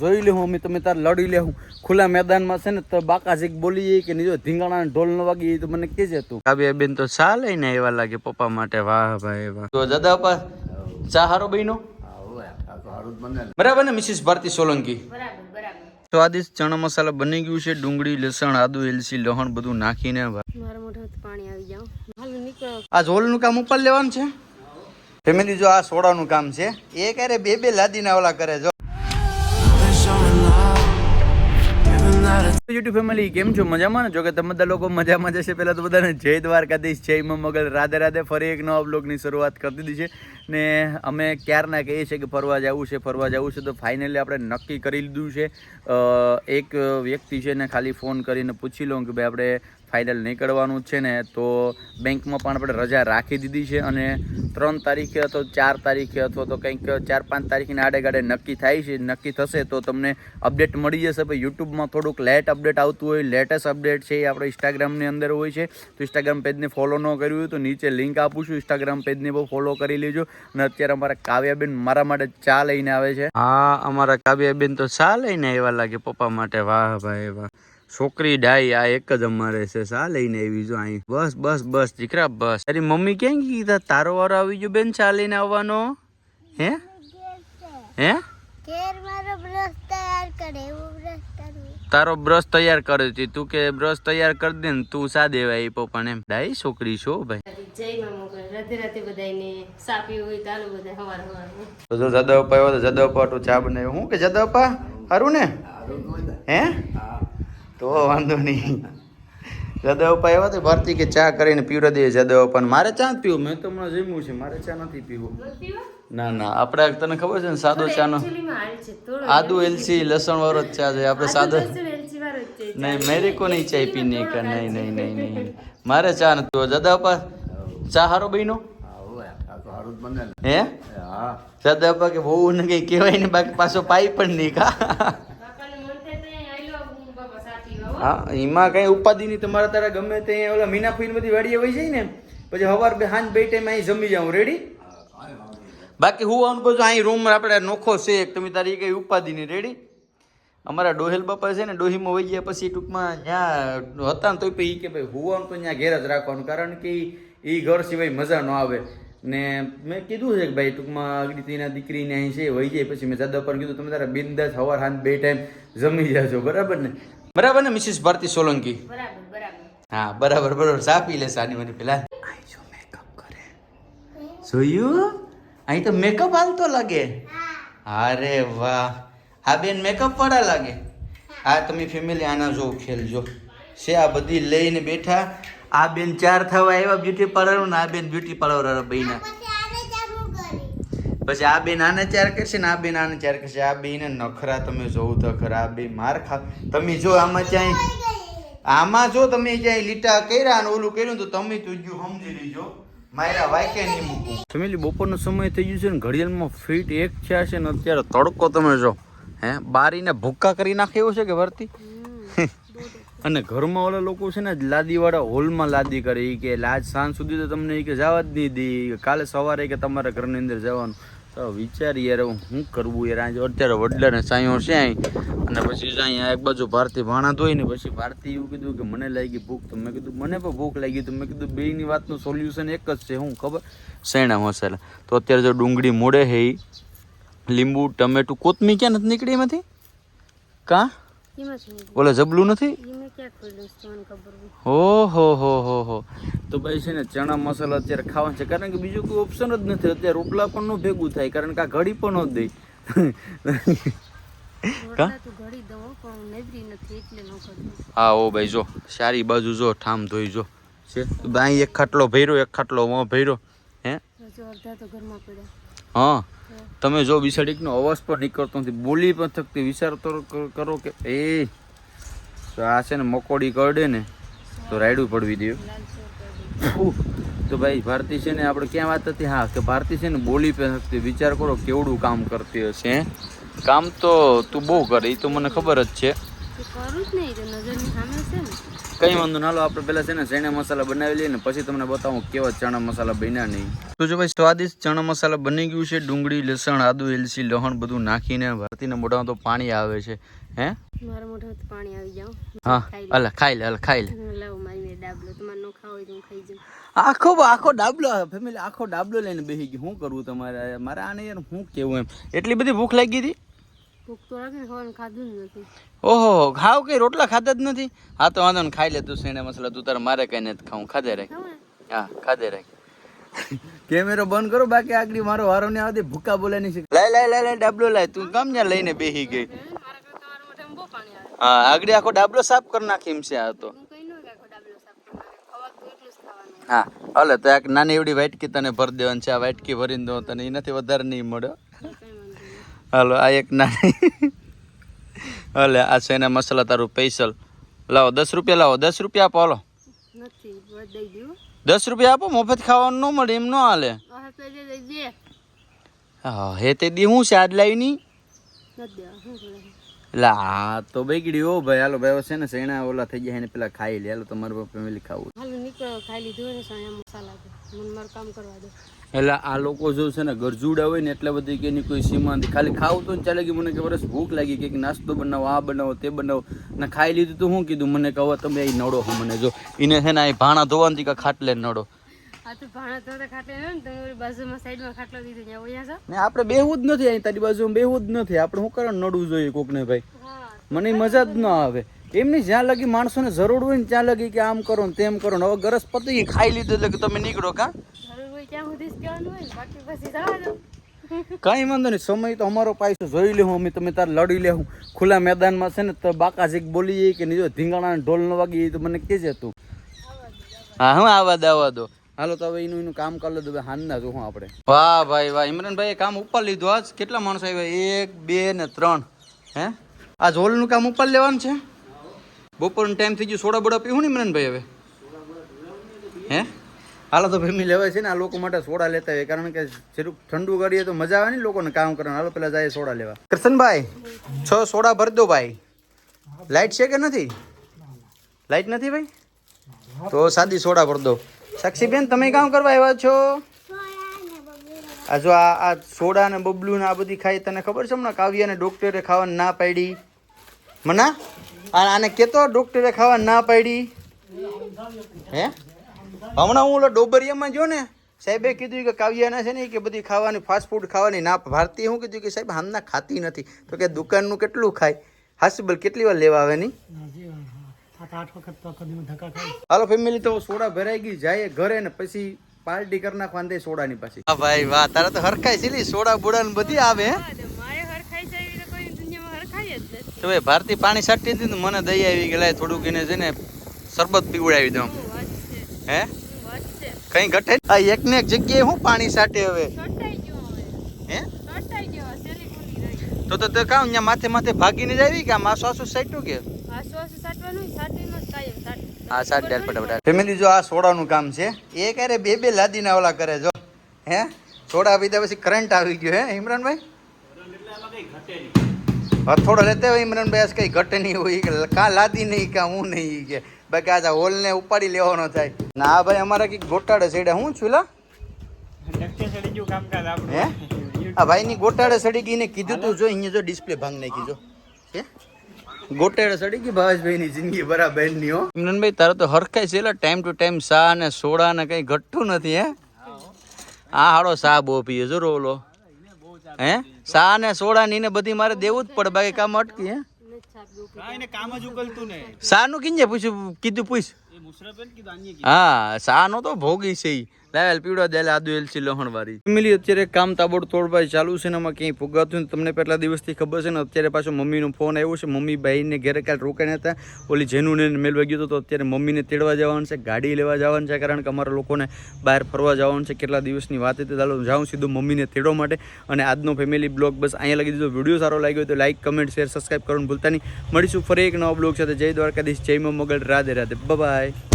જોઈ લેવું અમે તમે તાર લડી લેવું ખુલ્લા મેદાનમાં છે ને તો બાકા જીક બોલી જઈએ કે નીચે ધીંગાણા ઢોલ ન વાગી તો મને કેજે તું. કાવ્યા બેન તો ચા લઈને આવ્યા લાગે પપ્પા માટે. વાહ ભાઈ વાહ. તો દાદા પપ્પા ચા હારો બહેનો બરાબર ને મિસિસ ભારતી સોલંકી? બરાબર બરાબર સ્વાદિષ્ટ ચણા મસાલા બની ગયું છે ડુંગળી લસણ આદુ એલચી લહણ બધું નાખીને મારા મોઢામાં પાણી આવી જાવ હાલ નીકળો. આ ઝોલનું કામ ઉપર લેવાનું છે? ફેમિલી જો આ સોડાનું કામ છે એ ક્યારે બે બે લાદીના ઓલા કરે જો. યુટ્યુબ ફેમિલી કેમ છો? મજામાં જો કે તમે બધા લોકો મજામાં જશે પહેલાં તો બધાને જય દ્વારકાધીશ, જય મગલ રાધે રાધે ફરી એક નવા બ્લોગની શરૂઆત કરી દીધી છે. ને અમે ક્યારના કહીએ છીએ કે ફરવા જવું છે, ફરવા જવું છે. તો ફાઇનલી આપણે નક્કી કરી લીધું છે. એક વ્યક્તિ છે ને ખાલી ફોન કરીને પૂછી લઉં કે ભાઈ આપણે ફાઇનલ નીકળવાનું છે ને, તો બેંકમાં પણ આપણે રજા રાખી દીધી છે અને ત્રણ તારીખે અથવા ચાર તારીખે અથવા તો કંઈક ચાર પાંચ તારીખની આડેગાડે નક્કી થાય છે, નક્કી થશે તો તમને અપડેટ મળી જશે. ભાઈ યુટ્યુબમાં થોડુંક લેટ અપડેટ આવતું હોય લેટેસ્ટ અપડેટ છે એ આપણે ઇન્સ્ટાગ્રામની અંદર હોય છે. તો ઇન્સ્ટાગ્રામ પેજને ફોલો ન કર્યું હોય તો નીચે લિંક આપું છું. ઇન્સ્ટાગ્રામ પેજને બહુ ફોલો કરી લેજો. અને અત્યારે અમારા કાવ્યાબેન મારા માટે ચા લઈને આવે છે. હા, અમારા કાવ્યાબેન તો ચા લઈને આવ્યા લાગે પપ્પા માટે. વાહ, ભાઈ, વાહ. છોકરી ડાઈ આ એક જ અમારે છે સા લઈને આવી જો અહીં. બસ બસ બસ દીકરા બસ. તારી મમ્મી ક્યાં કીધા તારો વારો આવી ગયો બેન ચા લઈને આવવાનો. હે? હે? તારો મારો બ્રશ તૈયાર કરે એવું બ્રશ કરવું તારો બ્રશ તૈયાર કર્યો છે. તું કે બ્રશ તૈયાર કરી દે ને તું સા દેવાય પપ્પાને એમ. ડાઈ છોકરી છો ભાઈ? જય રાધે રાધે બધાને સાપી હોય તાલુ બધા હવાર હવાર તો જો જદવ પાયો તો જદવ પાટો તો ચા બનાવ્યો. હું કે જદવ પા સારું ને? હે. તો વાંધો નહીં. જદવ પા આવ્યો તો ભરતી કે ચા કરીને પીવડે દઈએ જદવ પણ મારે ચા પીવું મેં તો હમણાં જમ્યું છે મારે ચા નથી પીવું. ના ના આપણે તને ખબર છે ને સાદો ચાનો? આદુ એલસી લસણ વાળો જ ચા છે આપણે સાદો નહીં મેરે કો નહીં પી નહીં કે નહીં નહીં નહીં નહીં. મારે ચા નથી જદવ પા ચા હારો બહેનો હે? દાદા પા કે બહુ ને કઈ કહેવાય ને બાકી પાછો પાઈ પણ નહીં કા હા, એમાં કઈ ઉપાધિ નહીં, તમારે તારા ગમે તે ઓલા મીના ફીન બધી વાડીએ વહી જાય ને, પછી હવાર બે હાંજ બે ટાઈમ અહીં જમી જાઉં. રેડી બાકી હું આવું કહું છું અહીં રૂમ આપણે નોખો છે એક, તમે તારી કઈ ઉપાધિ નહીં. રેડી અમારા ડોહેલ બાપા છે ને, ડોહીમાં વહી ગયા પછી ટૂંકમાં ત્યાં હતા ને તો એ કે ભાઈ હુવાનું તો ત્યાં ઘેર જ રાખવાનું, કારણ કે એ ઘર સિવાય મજા ન આવે. ને મેં કીધું છે કે ભાઈ ટૂંકમાં આગળ તેના દીકરીને અહીં છે, વહી જાય, પછી મેં દાદા પર કીધું, તમે તારા બિંદાસ હવાર હાથ બે ટાઈમ જમી જાજો. બરાબર ને? બરાબર ને મિસિસ ભારતી સોલંકી? બરાબર બરાબર. હા બરાબર બરાબર. સા પી લે સાની મને પેલા. જો મેકઅપ કરે. જોયું? અહીં તો મેકઅપ હાલતો લાગે. અરે વાહ. હા બેન મેકઅપ વાળા લાગે. હા તમે ફેમિલી આના જો ખેલજો છે આ બધી લઈને બેઠા. આ બેન ચાર થવા આવ્યા બ્યુટી પાર્લર આ બેન બ્યુટી પાર્લર બહેના પછી આ બેન આને ચાર કરશે ને આ બેન આને ચાર કરશે. આ બેને નખરા તમે જોવું તો ખરા. આ બે માર ખા. તમે જો આમાં ક્યાંય આમાં જો તમે ક્યાંય લીટા કર્યા અને ઓલું કર્યું તો તમે તો જો સમજી લીજો. મારા વાક્ય નહીં મૂકું. ફેમિલી બપોરનો સમય થઈ ગયો છે ને ઘડિયાળમાં ફીટ એક થયા છે ને અત્યારે તડકો તમે જો. હે? બારીને ભૂક્કા કરી નાખે એવું છે કે વર્તી? અને ઘરમાં ઓલા લોકો છે ને લાદીવાળા હોલમાં લાદી કરે. એ કે લાજ સાંજ સુધી તો તમને એ કે જવા જ નહીં દે. કાલે સવારે કે તમારા ઘરની અંદર જવાનું. તો વિચારી યાર શું કરવું યાર? આજે અત્યારે વડલાને સાયો છે અને પછી અહીંયા એક બાજુ ભારતી ભાણા ધોઈ ને પછી ભારતી એવું કીધું કે મને લાગી ભૂખ. તો મેં કીધું, મને પણ ભૂખ લાગી. તો મેં કીધું બેની વાતનું સોલ્યુશન એક જ છે. હું ખબર? શેણા મસાલા. તો અત્યારે જો ડુંગળી મોડે હે લીંબુ, ટમેટું કોથમી ક્યાં નથી નીકળી એમાંથી? કાં? ઓલે જબલું નથી? હો હો હો હો. હો તો ભાઈ છે ને ચણા મસાલા અત્યારે ખાવાનું છે. કારણ કે બીજું કોઈ ઓપ્શન જ નથી. અત્યારે રોટલા પણ ન ભેગું થાય. કારણ કે આ ઘડી પણ ન દે. હું ઓ ભાઈ જો સારી બાજુ જો ઠામ ધોઈ જો. છે? અહીં એક ખાટલો ભર્યો એક ખાટલો વો ભર્યો. હે? હા. તમે જો બિસાડીકનો અવાજ પણ નીકળતો નથી. બોલી પણ થકતી વિચાર તો કરો કે, એ આ છે ને મકોડી કરડે ને, તો રાયડું પડવી દે. તો ભાઈ ભારતી છે ને આપણે ક્યાં વાત હતી? હા, કે ભારતી છે ને બોલી પણ શકતી, વિચાર કરો કેવડું કામ કરતી હશે? કામ તો તું બહુ કરે એ તો મને ખબર જ છે. કરું જ નહીં નજરની સામે છે ને. કઈ વાંધો ના લો આપણે પેલા છે ને ચણા મસાલા બનાવી લઈએ ને પછી તમને બતાવું કેવા ચણા મસાલા બન્યા નહીં. તો જો ભાઈ સ્વાદિષ્ટ ચણા મસાલા બની ગયું છે ડુંગળી લસણ આદુ એલચી લહણ બધું નાખીને ભરતીને મોઢામાં તો પાણી આવે છે. હે? મારા મોઢામાં પાણી આવી જાવ. હા અલા ખાઈ લે અલા ખાઈ લે. મારી ડાબલો તમારે ન ખાવ હોય તો હું ખાઈ જાઉં. આખો આખો ડાબલો ફેમિલી આખો ડાબલો લઈને બેસી ગયું. શું કરવું તમારે? મારે આને યાર હું કેવું એમ? એટલી બધી ભૂખ લાગી હતી? ઓહો ખાવ કઈ રોટલા ખાધા જ નથી? હા તો વાંધો ને ખાઈ લે તું સેણે મસાલા. તું તારે મારે કઈ નથી ખાવું. ખાધે રાખ. હા ખાધે રાખ. કેમેરો બંધ કરો બાકી આગળ મારો વારો ને આવતી ભૂકા બોલાની નહીં લાય લાય લાય લાય ડાબલો લાય. તું કામ ને લઈને ગઈ. બહુ પાણી આવે. હા આગળ આખો ડાબલો સાફ કરી નાખી એમ છે આ તો. હું કઈ ન રાખો ડાબલો સાફ કરવાનો ખવા તો એટલું જ ખાવાનું. હા હલે તો એક નાની એવડી વાટકી તને ભરી દેવાની છે. આ વાટકી ભરીને દો તને. એ નથી વધારે નહીં મળે કઈ વાંધો નહીં હાલો આ એક નાની. હાલે આ છે એના મસાલા તારું સ્પેશિયલ લાવો દસ રૂપિયા લાવો દસ રૂપિયા આપો હાલો. દસ રૂપિયા આપો મફત ખાવાનું ન મળે એમ ન હાલે. હા હે તે દી હું છે આજ લાવી ની નથી દેવા શું કરે એટલે આ તો બગડી ઓ ભાઈ. હાલો ભાઈ છે ને શેણા ઓલા થઈ ગયા એને પેલા ખાઈ લે. હાલો તમારે ફેમિલી ખાવું હાલો નીકળો ખાઈ લીધું ને મસાલા મને મારું કામ કરવા દો. એટલે આ લોકો જો છે ને ગરજુડા હોય ને એટલે બધી કે એની કોઈ સીમા નથી. ખાલી ખાવું તો ચાલે કે મને કે વરસ ભૂખ લાગી કે નાસ્તો બનાવો આ બનાવો તે બનાવો. ને ખાઈ લીધું તો શું કીધું મને કહો તમે અહીં નડો હું મને જો. એને છે ને અહીં ભાણા ધોવાથી કે ખાટલે નડો. આપણે બેહવું જ નથી અહીં તારી બાજુ બેહવું જ નથી. આપણે શું કરવાનું નડવું જોઈએ કોકને ભાઈ? મને મજા જ ન આવે. એમની જ્યાં લગી માણસોને જરૂર હોય ને ત્યાં લગી કે આમ કરો ને તેમ કરો ને. હવે ગરસ પતી ખાઈ લીધું એટલે કે તમે નીકળો કા? જરૂર સુધી જ હોય બાકી પછી જવા દો કાંઈ વાંધો નહીં સમય તો અમારો પાયસો જોઈ લેવું અમે તમે તાર લડી લેવું ખુલ્લા મેદાનમાં છે ને તો બાકા જીક બોલી જઈએ કે નહીં જો ધીંગાણા ઢોલ ન વાગી તો મને કહેજે તું. હા હું આવા દો આવા દો હાલો તો હવે એનું એનું કામ કરી લીધું હવે હાનના જોવું આપણે. વાહ ભાઈ વાહ. ઇમરાનભાઈ કામ ઉપર લીધું આજ. કેટલા માણસો આવ્યા? એક બે ને ત્રણ. હે? આ ઝોલનું કામ ઉપર લેવાનું છે? બપોરનો ટાઈમ થઈ ગયો સોડા બોડા પીવું ને ઇમરાનભાઈ હવે? હે? હાલો તો ફેમિલી હવે છે ને, આ લોકો માટે સોડા લેતા હોય. કારણ કે જરૂર ઠંડુ કરીએ તો મજા આવે ને લોકોને કામ કરવાનું. હાલો, પેલા જાય સોડા લેવા. કરશનભાઈ છ સોડા ભરી દો ભાઈ. લાઈટ છે કે નથી? લાઈટ નથી ભાઈ? તો સાદી સોડા ભરી દો. સાક્ષીબેન, તમે કામ કરવા આવ્યા છો? આ જો આ આ સોડા ને બબલું ને આ બધી ખાઈ તને ખબર છે હમણાં? કાવ્યાને ડોક્ટરે ખાવાની ના પાડી. મના? આને કેતો ડોક્ટરે ખાવાની ના પાડી? હે? હમણાં હું ઓલો ડોબરિયામાં જો ને સાહેબે કીધું કે કાવ્યાના છે ને કે બધી ખાવાની ફાસ્ટ ફૂડ ખાવાની ના ભારતીય શું કીધું કે સાહેબ હામના ખાતી નથી. તો કે દુકાનનું કેટલું ખાય? હાસિબલ કેટલી વાર લેવા આવે નહીં? હાલો ફેમિલી તો સોડા ભરાઈ ગઈ જાય ઘરે ને પછી પાર્ટી કરી નાખવા દે સોડાની પાછી. હા ભાઈ વાહ તારા તો હરખાય છે સોડા બોડા ને બધી આવે હે? મારે હરખાઈ છે એવી તો કોઈ દુનિયામાં હરખાઈ જ નથી. તો ભાઈ ભારતી પાણી છાંટી દીધું ને મને દઈ આવી ગયેલા થોડુંક એને છે ને શરબત પીવડાવી દઉં. હે? કઈ ઘટે આ એક ને એક જગ્યાએ હું પાણી સાટે હવે? હે? તો તો તે કામ અહીંયા માથે માથે ભાગીને જ આવી કે આ આસુ આસુ કે સાટ હા સાત ડેલ ફટાફટ. ફેમિલી જો આ સોડાનું કામ છે એ ક્યારે બે બે લાદીના ઓલા કરે જો. હે? સોડા પીધા પછી કરંટ આવી ગયો હે ઇમરાનભાઈ? હથોડો લેતા હોય ઇમરાનભાઈ કઈ ઘટે નહીં હોય કે કાં લાદી નહીં કા હું નહીં કે બાકી આજે હોલને ઉપાડી લેવાનો થાય. ના ભાઈ અમારે કંઈક ગોટાડે સડે હું છું લા? હે? આ ભાઈની ગોટાડે સડી ગઈ ને કીધું તું જો અહીંયા જો ડિસ્પ્લે ભાંગ નાખી જો. હે? ગોટાડે સડી ગઈ ભાવેશભાઈની જિંદગી બરાબરની હો. ઇમરાનભાઈ તારે તો હરખાય છે એટલે ટાઈમ ટુ ટાઈમ સા અને સોડા ને કઈ ઘટતું નથી હે? આ હાડો સા બહુ પીએ જો રોલો. હે? સા ને સોડા ની ને બધી મારે દેવું જ પડે બાકી કામ અટકી હે? છાપ દો સા નું કિંજે પૂછ્યું કીધું પૂછ. હા સા નો તો ભોગી છે ઈ. લાલ પીવડા દેલ આદુ એલ છે વાળી ફેમિલી અત્યારે કામ તાબોડ તોડભાઈ ચાલુ છે ને એમાં ક્યાંય ફુગાતું તમને પહેલા દિવસથી ખબર છે ને અત્યારે પાછો મમ્મીનો ફોન આવ્યો છે. મમ્મી ભાઈને ઘરે કાલ રોકાઈને હતા. ઓલી જેનું ને મેળવા ગયો તો અત્યારે મમ્મીને તેડવા જવાનું છે, ગાડી લેવા જવાનું છે, કારણ કે અમારા લોકોને બહાર ફરવા જવાનું છે. કેટલા દિવસની વાત હતી, ચાલો જાઉં સીધું મમ્મીને તેડવા માટે. અને આજનો ફેમિલી બ્લોગ બસ અહીંયા લગી દીધો. વીડિયો સારો લાગ્યો તો લાઇક કમેન્ટ શેર સબસ્ક્રાઈબ કરવાનું ભૂલતા નહીં. મળીશું ફરી એક નવા બ્લોગ સાથે. જય દ્વારકાધીશ, જય મગલ રાધે રાધે. બાય